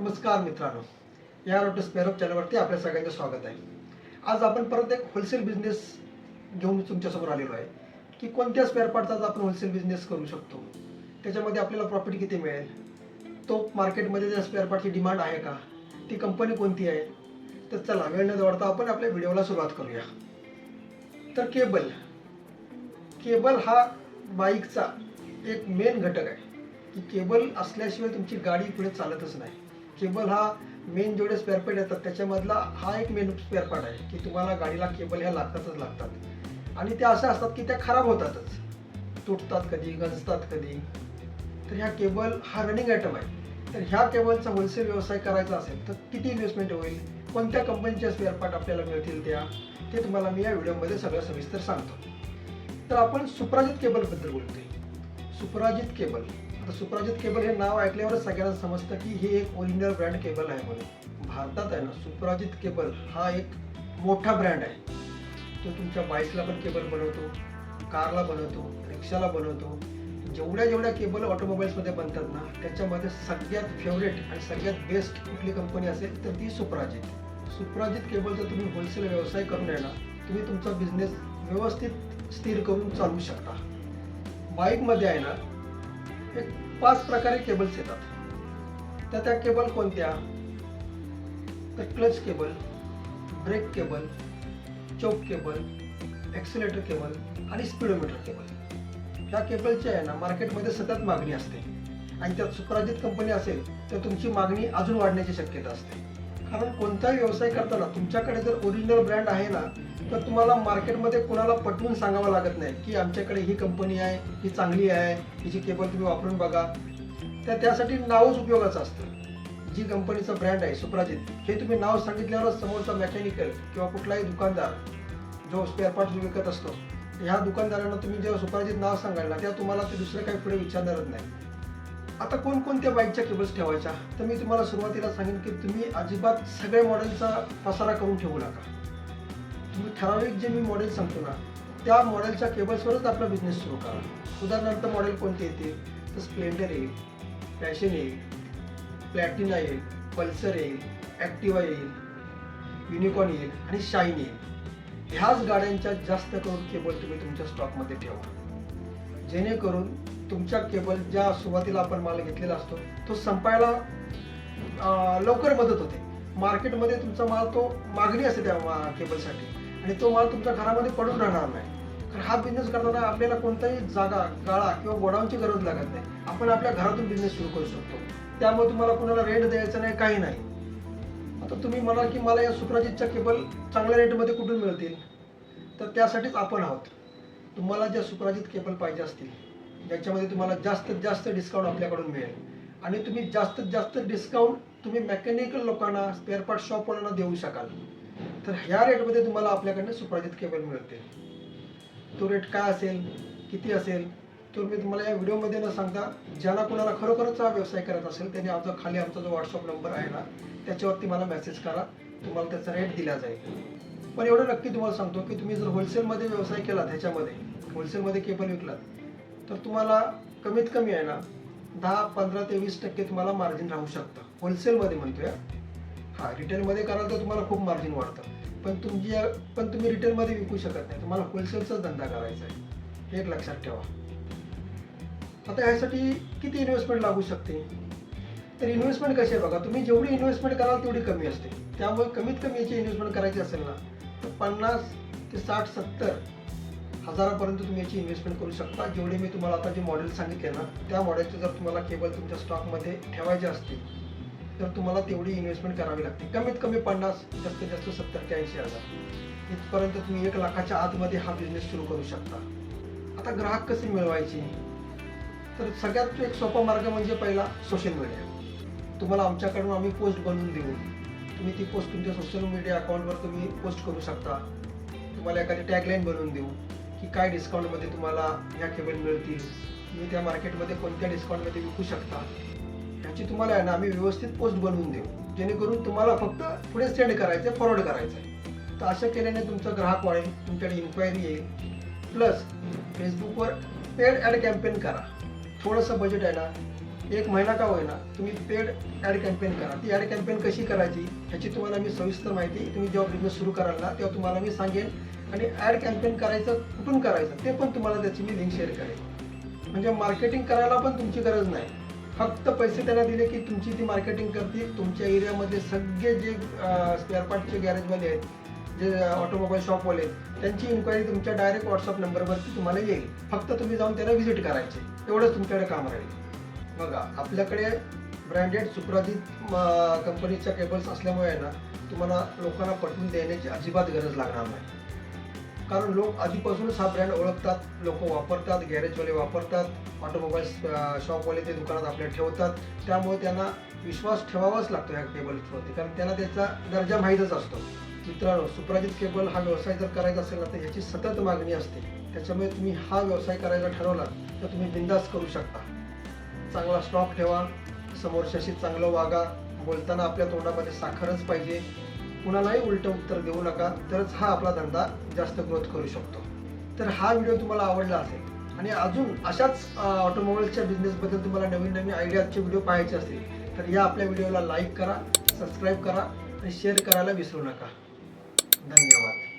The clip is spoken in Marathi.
नमस्कार मित्रांनो. या रोटस स्पेअरअप चॅनलवरती आपल्या सगळ्यांचं स्वागत आहे. आज आपण परत एक होलसेल बिझनेस घेऊन तुमच्यासमोर आलेलो आहे. की कोणत्या स्पेअर पार्टचा आपण होलसेल बिझनेस करू शकतो? त्याच्यामध्ये आपल्याला प्रॉफिट किती मिळेल? तो मार्केटमध्ये त्या स्पेअर पार्टची डिमांड आहे का? ती कंपनी कोणती आहे? तर चला वेळ न दवडता आपण आपल्या व्हिडिओला सुरुवात करूया. तर केबल केबल हा बाईकचा एक मेन घटक आहे. की केबल असल्याशिवाय तुमची गाडी पुढे चालतच नाही. केबल हा मेन जेवढे स्पेअर पार्ट येतात त्याच्यामधला हा एक मेन स्पेअर पार्ट आहे की तुम्हाला गाडीला केबल ह्या लागतातच लागतात. आणि त्या अशा असतात की त्या खराब होतातच. तुटतात कधी गंजतात कधी. तर ह्या केबल हा रनिंग आयटम आहे. तर ह्या केबलचा होलसेल व्यवसाय करायचा असेल तर किती इन्व्हेस्टमेंट होईल? कोणत्या कंपनीच्या स्पेअर पार्ट आपल्याला मिळतील त्या? ते तुम्हाला मी या व्हिडिओमध्ये सगळं सविस्तर सांगतो. तर आपण सुपराजित केबलबद्दल बोलतोय. सुपराजित केबल. आता सुपराजित केबल हे नाव ऐकल्यावरच सगळ्यांना समजतं की हे एक ओरिजिनल ब्रँड केबल आहे म्हणून. भारतात आहे ना सुपराजित केबल हा एक मोठा ब्रँड आहे. तो तुमच्या बाईकला पण केबल बनवतो कारला बनवतो रिक्षाला बनवतो. जेवढ्या जेवढ्या केबल ऑटोमोबाईल्समध्ये बनतात ना त्याच्यामध्ये सगळ्यात फेवरेट आणि सगळ्यात बेस्ट कुठली कंपनी असेल तर ती सुपराजित. सुपराजित केबलचा तुम्ही होलसेल व्यवसाय करून आहे ना तुम्ही तुमचा बिझनेस व्यवस्थित स्थिर करून चालवू शकता. बाईकमध्ये आहे ना एक पाच प्रकारे केबल्स येतात. त्या त्या केबल कोणत्या? तर clutch cable brake cable choke cable accelerator cable आणि स्पीडोमीटर केबल ह्या केबलची आहे ना मार्केटमध्ये सतत मागणी असते. आणि त्यात सुपराजित कंपनी असेल तर तुमची मागणी अजून वाढण्याची शक्यता असते. कारण कोणताही व्यवसाय करताना तुमच्याकडे जर ओरिजिनल ब्रँड आहे ना तर तुम्हाला मार्केटमध्ये कुणाला पटवून सांगावं लागत नाही की आमच्याकडे ही कंपनी आहे ही चांगली आहे हिची केबल तुम्ही वापरून बघा. तर त्यासाठी नावच उपयोगाचं असतं. जी कंपनीचं ब्रँड आहे सुप्राजित हे तुम्ही नाव सांगितल्यावरच समोरचा मेकॅनिकल किंवा कुठलाही दुकानदार जो स्पेअर पार्ट विकत असतो ह्या दुकानदारांना तुम्ही जेव्हा सुप्राजित नाव सांगाल ना तेव्हा तुम्हाला ते दुसरं काही पुढे विचारणारच नाही. आता कोणकोणत्या बाईकच्या केबल्स ठेवायच्या? तर मी तुम्हाला सुरुवातीला सांगेन की तुम्ही अजिबात सगळ्या मॉडेलचा पसारा करून ठेवू नका. तुम्ही ठराविक जे मी मॉडेल सांगतो ना त्या मॉडेलच्या केबल्सवरच आपला बिझनेस सुरू करा. उदाहरणार्थ मॉडेल कोणते येते? तर स्प्लेंडर येईल पॅशन येईल प्लॅटिना येईल पल्सर येईल ॲक्टिवा येईल युनिकॉर्न येईल आणि शाईन येईल. ह्याच गाड्यांच्या जास्त करून केबल तुम्ही तुमच्या स्टॉकमध्ये ठेवा. जेणेकरून तुमच्या केबल ज्या सुरुवातीला आपण माल घेतलेला असतो तो संपायला लवकर मदत होते. मार्केटमध्ये तुमचा माल तो मागणी असते त्या मा- केबलसाठी आणि तो माल तुमच्या घरामध्ये पडून राहणार नाही. कारण हा बिझनेस करताना आपल्याला कोणताही जागा गाळा किंवा गोडाऊनची गरज लागत नाही. आपण आपल्या घरातून बिझनेस सुरू करू शकतो. त्यामुळे तुम्हाला कोणाला रेंट द्यायचं नाही काही नाही. आता तुम्ही म्हणाल की मला या सुप्राजितच्या केबल चांगल्या रेटमध्ये कुठून मिळतील? तर त्यासाठीच आपण आहोत. तुम्हाला ज्या सुप्राजित केबल पाहिजे असतील ज्याच्यामध्ये तुम्हाला जास्तीत जास्त डिस्काउंट आपल्याकडून मिळेल. आणि तुम्ही जास्तीत जास्त डिस्काउंट तुम्ही मेकॅनिकल लोकांना स्पेअर पार्ट शॉपवाल्यांना देऊ शकाल. तर ह्या रेटमध्ये तुम्हाला आपल्याकडनं सुपराजित केबल मिळते. तो रेट काय असेल? किती असेल? तर मी तुम्हाला या व्हिडिओमध्ये न सांगता ज्याला कोणाला खरोखरच हा व्यवसाय करत असेल त्यांनी आमचा खाली आमचा जो व्हॉट्सअप नंबर आहे ना त्याच्यावरती मला मेसेज करा. तुम्हाला त्याचा रेट दिला जाईल. पण एवढं नक्की तुम्हाला सांगतो की तुम्ही जर होलसेलमध्ये व्यवसाय केला ह्याच्यामध्ये होलसेलमध्ये केबल विकलात तर तुम्हाला कमीत कमी आहे ना दहा पंधरा ते वीस टक्के तुम्हाला मार्जिन राहू शकतं. होलसेलमध्ये म्हणतोय हा. रिटेलमध्ये कराल तर तुम्हाला खूप मार्जिन वाढतं. पण तुमची पण तुम्ही रिटेलमध्ये विकू शकत नाही. तुम्हाला होलसेलचाच धंदा करायचा आहे. हे एक लक्षात ठेवा. आता ह्यासाठी किती इन्व्हेस्टमेंट लागू शकते? तर इन्व्हेस्टमेंट कशी आहे बघा तुम्ही जेवढी इन्व्हेस्टमेंट कराल तेवढी कमी असते. त्यामुळे कमीत कमी याची इन्व्हेस्टमेंट करायची असेल ना तर पन्नास ते साठ सत्तर हजारापर्यंत तुम्ही याची इन्व्हेस्टमेंट करू शकता. जेवढे मी तुम्हाला आता जे मॉडेल सांगितले ना त्या मॉडेलचे जर तुम्हाला केबल तुमच्या स्टॉकमध्ये ठेवायचे असतील तर तुम्हाला तेवढी इन्व्हेस्टमेंट करावी लागते. कमीत कमी पन्नास जास्तीत जास्त सत्तर ते ऐंशी हजार. इथपर्यंत तुम्ही एक लाखाच्या आतमध्ये हा बिझनेस सुरू करू शकता. आता ग्राहक कसे मिळवायचे? तर सगळ्यात एक सोपा मार्ग म्हणजे पहिला सोशल मीडिया तुम्हाला आमच्याकडून आम्ही पोस्ट बनवून देऊ. तुम्ही ती पोस्ट तुमच्या सोशल मीडिया अकाउंटवर तुम्ही पोस्ट करू शकता. तुम्हाला एखादी टॅगलाईन बनवून देऊ. की काय डिस्काउंटमध्ये तुम्हाला ह्या केबल मिळतील? तुम्ही त्या मार्केटमध्ये कोणत्या डिस्काउंटमध्ये विकू शकता? ह्याची तुम्हाला आहे ना आम्ही व्यवस्थित पोस्ट बनवून देऊ. जेणेकरून तुम्हाला फक्त पुढे सेंड करायचं आहे फॉरवर्ड करायचं आहे तर असं केल्याने तुमचा ग्राहक वाढेल तुमच्याकडे इन्क्वायरी येईल. प्लस फेसबुकवर पेड ॲड कॅम्पेन करा. थोडंसं बजेट आहे ना एक महिना का होईना तुम्ही पेड ॲड कॅम्पेन करा. ती ॲड कॅम्पेन कशी करायची ह्याची तुम्हाला मी सविस्तर माहिती तुम्ही जेव्हा बिझनेस सुरू कराल ना तेव्हा तुम्हाला मी सांगेन. आणि ॲड कॅम्पेन करायचं कुठून करायचं ते पण तुम्हाला त्याची मी लिंक शेअर करेन. म्हणजे मार्केटिंग करायला पण तुमची गरज नाही. फक्त पैसे त्यांना दिले की तुमची ती मार्केटिंग करतील. तुमच्या एरियामध्ये सगळे जे स्पेअर पार्टचे गॅरेजवाले आहेत जे ऑटोमोबाईल शॉपवाले आहेत त्यांची इन्क्वायरी तुमच्या डायरेक्ट व्हॉट्सअप नंबरवरती तुम्हाला येईल. फक्त तुम्ही जाऊन त्याला व्हिजिट करायचे. एवढंच तुमच्याकडे काम राहील. बघा आपल्याकडे ब्रँडेड सुप्राजित कंपनीच्या केबल्स असल्यामुळे ना तुम्हाला लोकांना पटवून देण्याची अजिबात गरज लागणार नाही. कारण लोक आधीपासूनच हा ब्रँड ओळखतात लोक वापरतात गॅरेजवाले वापरतात ऑटोमोबाईल शॉपवाले ते दुकानात आपल्या ठेवतात. त्यामुळे त्यांना विश्वास ठेवावाच लागतो ह्या केबल्सवरती कारण त्यांना त्याचा दर्जा माहीतच असतो. मित्रांनो सुप्राजित केबल हा व्यवसाय जर करायचा असेल ना तर ह्याची सतत मागणी असते. त्याच्यामुळे तुम्ही हा व्यवसाय करायचा ठरवला तर तुम्ही बिंदास करू शकता. चांगला स्टॉक ठेवा समोरच्याशी चांगलं वागा. बोलताना आपल्या तोंडामध्ये साखरच पाहिजे. कुणालाही उलटं उत्तर देऊ नका तरच हा आपला धंदा जास्त ग्रोथ करू शकतो. तर हा व्हिडिओ तुम्हाला आवडला असेल आणि अजून अशाच ऑटोमोबाईलच्या बिझनेसबद्दल तुम्हाला नवीन नवीन आयडियाचे व्हिडिओ पाहायचे असतील तर या आपल्या व्हिडिओला लाईक करा सबस्क्राईब करा आणि शेअर करायला विसरू नका. धन्यवाद.